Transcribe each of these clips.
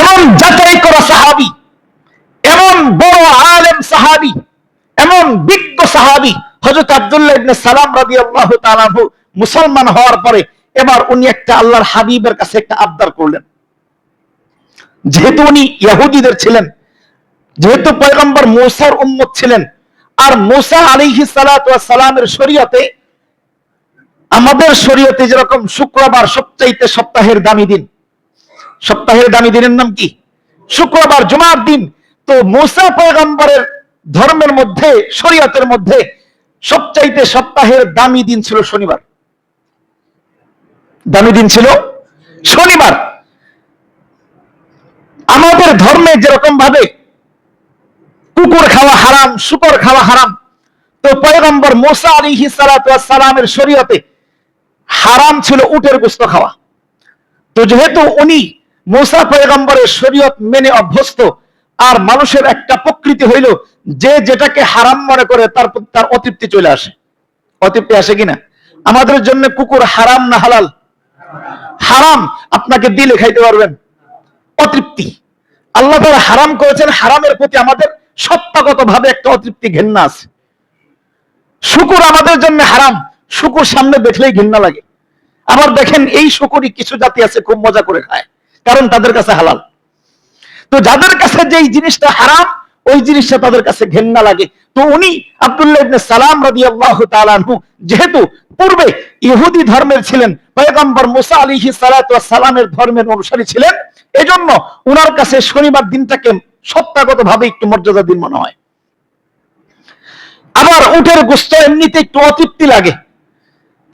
এমন যাচাই করা সাহাবি, এমন বড় আলেম সাহাবি, এমন বিজ্ঞ সাহাবি, হযরত আব্দুল্লাহ ইবনে সালাম রাদিয়াল্লাহু তাআলা আনহু মুসলমান হওয়ার পরে এবার উনি একটা আল্লাহর হাবিবের কাছে একটা আবদার করলেন। যেহেতু উনি ইহুদিদের ছিলেন, যেহেতু পয়গম্বর মুসার উম্মত ছিলেন, আর মুসা ওয়াস সালামের শরীয়তে, আমাদের শরীয়তে যেরকম শুক্রবার সবচাইতে সপ্তাহের দামি দিন সপ্তাহের দামি দিনের নাম কি? শুক্রবার, জুমার দিন। তো মুসা পয়গম্বরের ধর্মের মধ্যে, শরীয়তের মধ্যে সবচাইতে সপ্তাহের দামি দিন ছিল শনিবার। দামি দিন ছিল শনিবার। আমাদের ধর্মে যেরকম ভাবে কুকুর খাওয়া হারাম, শুকর খাওয়া হারাম, তো পয়গম্বর মোসা আলী সালামের শরীয়তে হারাম ছিল উটের গোস্ত খাওয়া। তো যেহেতু উনি মোসা পয়গম্বরের শরীয়ত মেনে অভ্যস্ত, আর মানুষের একটা প্রকৃতি হইল যে যেটাকে হারাম মনে করে তার তার অতৃপ্তি চলে আসে। অতৃপ্তি আসে কিনা আমাদের জন্য কুকুর হারাম না হালাল? হারাম। আপনাকে দিলে খাইতে পারবেন। অতৃপ্তি। আল্লাহ হারাম করেছেন, হারামের প্রতি আমাদের সত্তাগত ভাবে একটা অতৃপ্তি ঘেন্না আছে। শুকুর আমাদের জন্য হারাম। শুকুর সামনে দেখলেই ঘৃণা লাগে। আবার দেখেন এই শুকুরই কিছু জাতি আছে খুব মজা করে খায়। কারণ তাদের কাছে হালাল। তো যাদের কাছে যেই জিনিসটা হারাম, ওই জিনিসটা তাদের কাছে ঘেন্না লাগে। তো উনি আব্দুল্লাহ ইবনে সালাম রাদিয়াল্লাহু তাআলা আনহু যেহেতু পূর্বে ইহুদি ধর্মের ছিলেন, পয়গম্বর মুসা আলাইহি সালাতু সালামের ধর্মের অনুসারী ছিলেন, এজন্য উনার কাছে শনিবার দিনটাকে সত্তাগত ভাবে একটু মর্যাদা দিন মনে হয়। আবার উটের গোস্ত এমনিতে একটু অতৃপ্তি লাগে।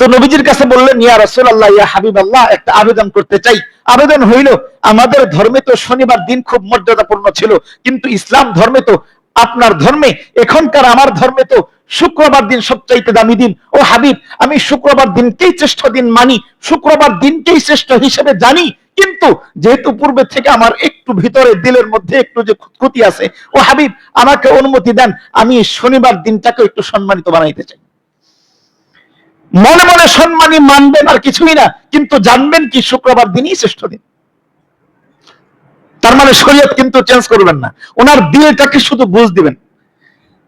তো নবীজির কাছে বললেন, ইয়া রাসূলুল্লাহ, ইয়া হাবিবাল্লাহ, একটা আবেদন করতে চাই। আবেদন হইল, আমাদের ধর্মে তো শনিবার দিন খুব মর্যাদাপূর্ণ ছিল, কিন্তু ইসলাম ধর্মে তো, আপনার ধর্মে, এখনকার আমার ধর্মে তো শুক্রবার দিন সবচাইতে দামি দিন। ও হাবিব, আমি শুক্রবার দিনকেই শ্রেষ্ঠ দিন মানি, শুক্রবার দিনকেই শ্রেষ্ঠ হিসেবে জানি, কিন্তু যেহেতু পূর্বে থেকে আমার একটু ভিতরে দিলের মধ্যে একটু যে ক্ষতি আছে, ও হাবিব, আমাকে অনুমতি দেন, আমি শনিবার দিনটাকে একটু সম্মানিত বানাইতে চাই। মনে মনে সম্মানী মানবেন আর কিছুই না, কিন্তু জানবেন কি শুক্রবার দিনই শ্রেষ্ঠ দিন। তার মানে শরীয়ত কিন্তু চেঞ্জ করবেন না। ওনার দিলটাকে শুধু বুঝ দিবেন।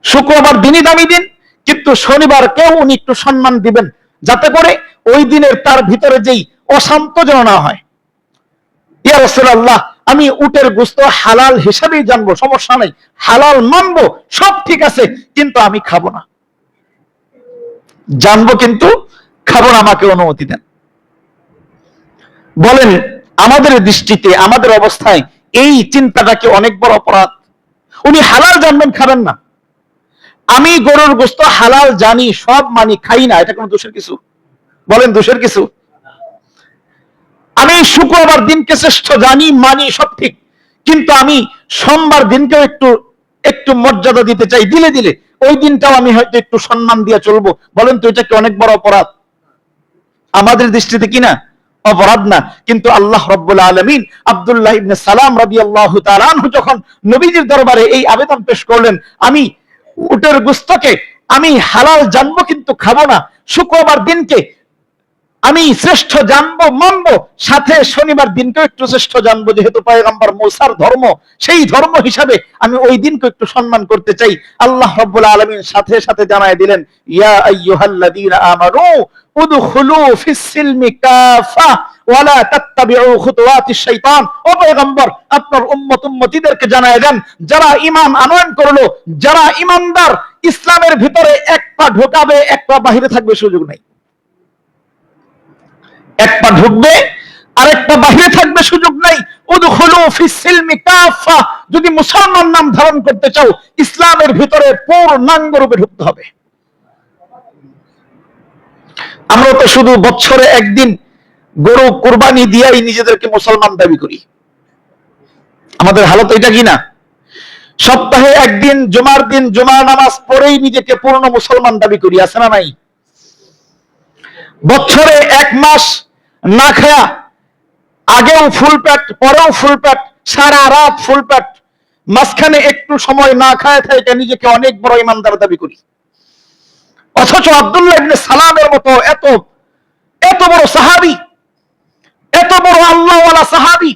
শুক্রবার দিনই দামি দিন, কিন্তু শনিবার কেউ উনি একটু সম্মান দিবেন, যাতে করে ওই দিনের তার ভিতরে যেই অশান্ত যেন না হয়। ইয়া আমি উটের গোস্ত হালাল হিসাবেই জানব, সমস্যা নেই। হালাল মানবো, সব ঠিক আছে, কিন্তু আমি খাব না। জানব কিন্তু খাব আমাকে অনুমতি দেন। বলেন, আমাদের দৃষ্টিতে, আমাদের অবস্থায় এই চিন্তাটা কি অনেক বড় অপরাধ। উনি হালাল জানবেন, খাবেন না। আমি গরুর গোস্ত হালাল জানি, সব মানি, খাই না, এটা কোনো দোষের কিছু? বলেন, দোষের কিছু? আমি শুক্রবার দিনকে শ্রেষ্ঠ জানি, মানি, সব ঠিক। কিন্তু আমি সোমবার দিনকেও একটু একটু মর্যাদা দিতে চাই, দিলে দিলে। ওই দিনটাও আমি হয়তো একটু সম্মান দিয়ে চলবো। বলেন তো, এটা কি অনেক বড় অপরাধ? আমাদের দৃষ্টিতে কিনা অপরাধ না। কিন্তু আল্লাহ রব্বুল আলমিন আবদুল্লাহ ইবনে সালাম রবি আল্লাহ যখন নবীজির দরবারে এই আবেদন পেশ করলেন, আমি উটের গুস্তকে, আমি হালাল জানব কিন্তু খাব না। শুক্রবার দিনকে আমি শ্রেষ্ঠ জানব, মানবো, সাথে শনিবার দিনকেও একটু শ্রেষ্ঠ জানব, যেহেতু পয়গম্বর মৌসার ধর্ম, সেই ধর্ম হিসাবে আমি ওই দিনকে একটু সম্মান করতে চাই। আল্লাহ রব্বুল আলমিন সাথে সাথে জানায় দিলেন, ইয়া আইয়ুহাল্লাযীনা আমানু উদখুলু কাফা ওয়ালা তাত্তাবিউ খুতুওয়াতিশ শাইতান। ও পয়গম্বর, আপনার উম্মত উম্মতিদেরকে জানায় দেন, যারা ঈমান আনয়ন করল, যারা ঈমানদার, ইসলামের ভিতরে এক পা ঢোকাবে, এক পা বাহিরে থাকবে সুযোগ নেই। এক পা ঢুকবে, আরেক পা বাহিরে থাকবে, সুযোগ নাই। যদি মুসলমান নাম ধারণ করতে চাও, ইসলামের ভিতরে পূর্ণাঙ্গ রূপে ঢুকতে হবে। আমরা তো শুধু বছরে একদিন গরু কুরবানি দিয়াই নিজেদেরকে মুসলমান দাবি করি। আমাদের হালত এটা কি না? সপ্তাহে একদিন, জুমার দিন জুমার নামাজ পড়েই নিজেকে পূর্ণ মুসলমান দাবি করি, আছে না নাই? বছরে এক মাস না খায়া আগেও ফুল প্যাট পরেও ফুল প্যাট সারা রাত ফুল প্যাট মাঝখানে একটু সময় না খায় থাকে নিজেকে অনেক বড় ইমানদার দাবি করি। অথচ আব্দুল্লাহ সালামের মতো এত এত বড় সাহাবি, এত বড় আল্লাহওয়ালা সাহাবি,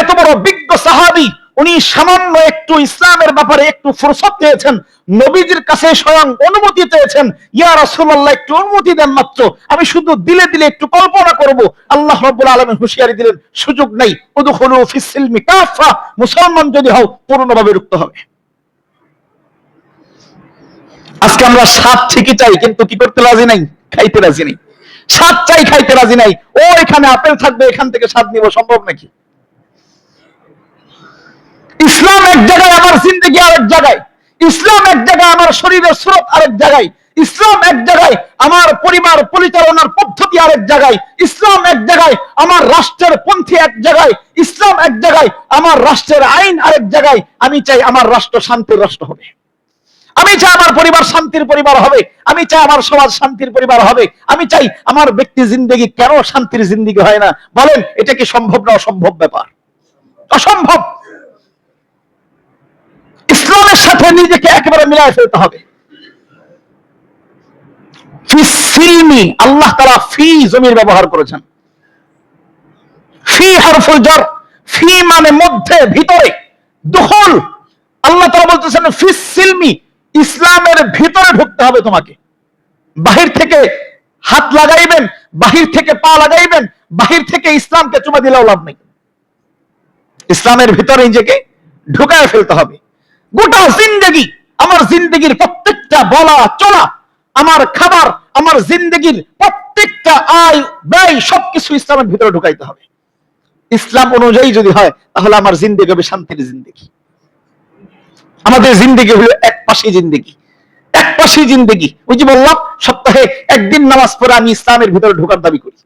এত বড় বিজ্ঞ সাহাবি উনি সামান্য একটু ইসলামের ব্যাপারে একটু ফুরসত চেয়েছেন, নবীজির কাছে স্বয়ং অনুমতি চেয়েছেন, ইয়া রাসূলুল্লাহ, একটু অনুমতি দেন মাত্র। আমি শুধু দিলে দিলে একটু কল্পনা করব। আল্লাহ রাব্বুল আলামিন হুঁশিয়ারি দিলেন, সুযোগ নাই কাফা মুসলমান যদি হও, পূর্ণভাবে রুক্ত হবে। আজকে আমরা স্বাদ ঠিকই চাই, কিন্তু কি করতে রাজি নাই? খাইতে রাজি নাই। স্বাদ চাই, খাইতে রাজি নাই। ও এখানে আপেল থাকবে, এখান থেকে স্বাদ নিব, সম্ভব নাকি? ইসলাম এক জায়গায়, আমার জিন্দগি আরেক জায়গায়। ইসলাম এক জায়গায়, আমার শরীরের স্রোত আরেক জায়গায়। ইসলাম এক জায়গায়, আমার পরিবার পরিচালনার পদ্ধতি আরেক জায়গায়। ইসলাম এক জায়গায়, আমার রাষ্ট্রের পন্থী এক জায়গায়। ইসলাম এক জায়গায়, আমার রাষ্ট্রের আইন আরেক জায়গায়। আমি চাই আমার রাষ্ট্র শান্তির রাষ্ট্র হবে। আমি চাই আমার পরিবার শান্তির পরিবার হবে। আমি চাই আমার সমাজ শান্তির পরিবার হবে। আমি চাই আমার ব্যক্তি জিন্দগি কেন শান্তির জিন্দগি হয় না? বলেন, এটা কি সম্ভব না অসম্ভব ব্যাপার? অসম্ভব! ইসলামের সাথে নিজেকে একেবারে মিলায় ফেলতে হবে। ফি সিলমি, আল্লাহ তারা ফি জমির ব্যবহার করেছেন। ফি হারফুল জর ফি মানে মধ্যে, ভিতরে দুখল আল্লাহ তারা বলতেছেন, ফি সিলমি, ইসলামের ভিতরে ঢুকতে হবে তোমাকে। বাহির থেকে হাত লাগাইবেন, বাহির থেকে পা লাগাইবেন, বাহির থেকে ইসলামকে চুমা দিলেও লাভ নেই। ইসলামের ভিতরে নিজেকে ঢুকায় ফেলতে হবে। গোটা জিন্দগি আমার জিন্দগির প্রত্যেকটা বলা চলা, আমার খাবার, আমার জিন্দগির প্রত্যেকটা আয়, ব্যয় সবকিছু ইসলামের ভিতরে ঢুকাইতে হবে। ইসলাম অনুযায়ী যদি হয়, তাহলে আমার জিন্দগি হবে শান্তির জিন্দগি। আমাদের জিন্দগি হলো এক পাশে জিন্দগি। এক পাশে জিন্দগি। ওই যে বললাম, সপ্তাহে একদিন নামাজ পড়ে আমি ইসলামের ভিতরে ঢোকার দাবি করি।